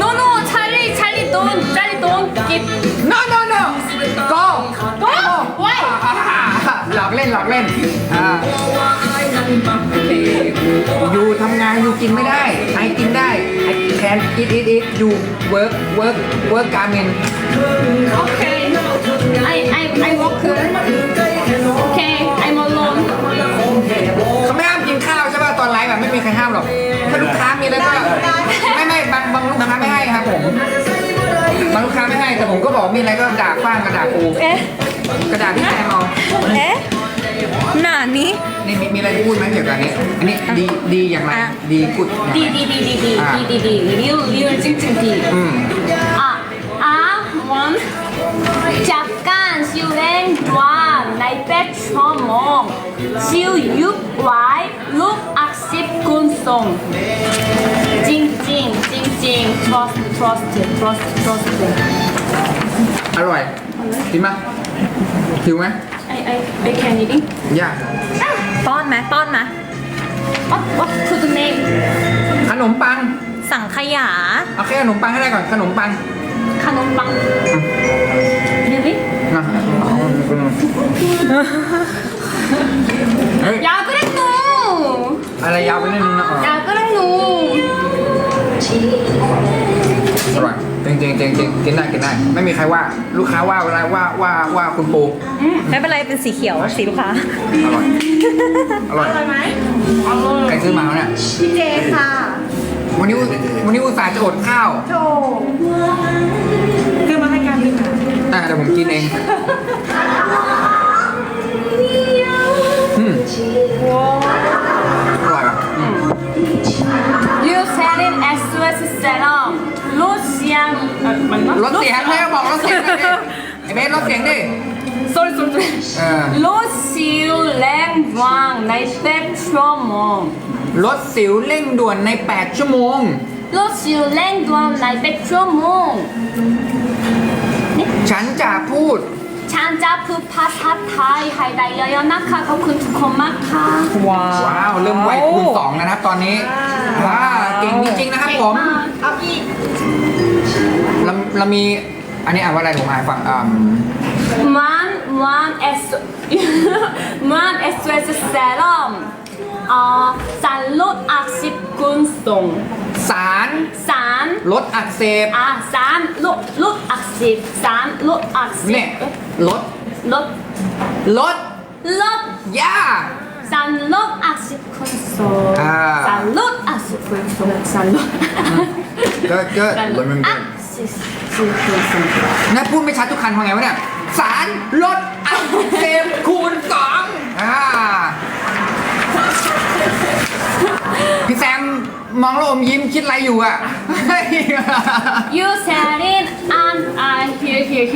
no no Charlie Charlie don't Charlie don't give no no no go go why หลอกเล่นหลอกเล่นอ่าอยู่ทำงานอยู่กินไม่ได้ไอกินได้ไอแคนอิทอิทอิทอยู่ work work work การเมน okay I I I work okay I'm alone เขาไม่ห้ามกินข้าวใช่ป่ะตอนไลฟ์แบบไม่มีใครห้ามหรอก แต่ผมก็บอกมีอะไรก็ด่าษฟ้างกระดาษปูเอ๊ะ กระดาษที่แจมเอาเอ๊ะหนานี้ นี่มีมีอะไรจะพูดไหมเกี่ยวกับนี้ อันนี้ดีดีอย่างไร อะ ดีกุดอย่างไร ดีดีดีดีดีอ่า ดีดีดีริวริวจริงจริงดีอืม อะอะวันจับกันชิวเล่นดวงในเป็ดชั่วโมงชิวยุบไว้ลูกอักษิบกุนส่งจริงจริงจริงจริง trust trust trust trust อร่อยกินไหมหิวไหม I I I can eating อยากป้อนไหมป้อนไหม What What to the name ขนมปัง สั่งขยะเอาแค่ขนมปังให้ได้ก่อน ขนมปังขนมปัง Really นะเฮ้ยยาวก็ได้หนูอะไรยาวไปนิดนึนะอ๋ยาวก็ได้หนู ยจริงจริงจริงจริงกินได้กินได้ ไม่มีใครว่าลูกค้าว่าเวลาว่าว่าว่าคุณปูไม่เป็นไรเป็นสีเขียวสีลูกค้า อร่อย อร่อย อร่อยไหมใครซื้อมาวะเนี่ยพี่เจค่ะวันนี้อุวันนี้อุตส่าห์จะอดข้าวโจคือมาให้การบินอะเดี๋ยวผมกินเอง Italian as well as รสเสียงลดเสียงให้บอกลดเสียงดิไอเบสลดเสียงดิ sorry sorry sorry เออ รสซิวแรงวางในแปดชั่วโมงลดสิวเร่งด่วนใน 8 ชั่วโมง รสซิวเร่งด่วนใน8ชั่วโมงฉันจะพูด ฉันจะพูดภาษาไทยให้ได้เยอะๆนะคะขอบคุณทุกคนมากค่ะ ว้าวเริ่มไหวคูณสองแล้วนะตอนนี้ว้าวเก่งจริงๆนะครับผมเอาอีกเราเรามีอันนี้อ่านว่าอะไรผมอ่านฟังอ่า มันมันเอสมันเอสเวสเซรัมอ่อสารลดอักซิบกุนส่งสารส ลดอักเสบอะสามลดลดอักเสบสามลดอักเสเนี่ยลดลดลดลดยา สามลดอักเสบคอนโซลอ่สามลดอักเสบคอนโซลสามลด Good good ลดอักเสบคนโซล งั้นพูดไม่ชัดทุกคันว่าไงวะเนี่ย สารลดอักเส มองแล้วอมยิ้มคิดอะไรอยู่อ่ะ You selling and I here here here.